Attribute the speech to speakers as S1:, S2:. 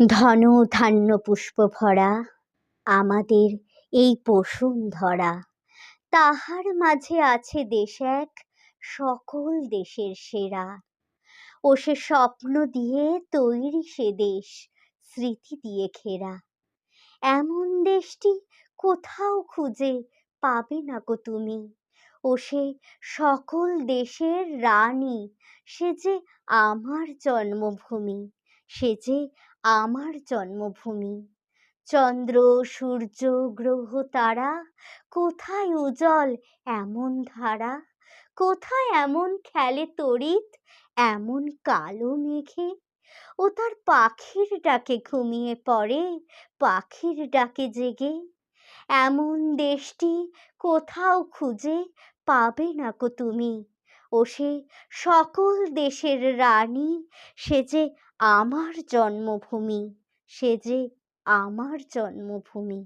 S1: ধন ধান্য পুষ্প ভরা আমাদের এই পশুন ধরা। তাহার মাঝে আছে দেশ এক, সকল দেশের সেরা। ও সে স্বপ্ন দিয়ে তৈরি সে দেশ, স্মৃতি দিয়ে ঘেরা। এমন দেশটি কোথাও খুঁজে পাবে না কো তুমি। ও সে সকল দেশের রানী, সে যে আমার জন্মভূমি। সে যে আমার জন্মভূমি। চন্দ্র, সূর্য, গ্রহ, তারা, কোথায় উজ্জ্বল এমন ধারা? কোথায় এমন খেলে তড়িৎ? এমন কালো মেঘে? ও তার পাখির ডাকে ঘুমিয়ে পড়ে, পাখির ডাকে জেগে। এমন দেশটি কোথাও খুঁজে পাবে না কো তুমি। ও সকল দেশের রানী সে যে আমার জন্মভূমি সে যে আমার জন্মভূমি।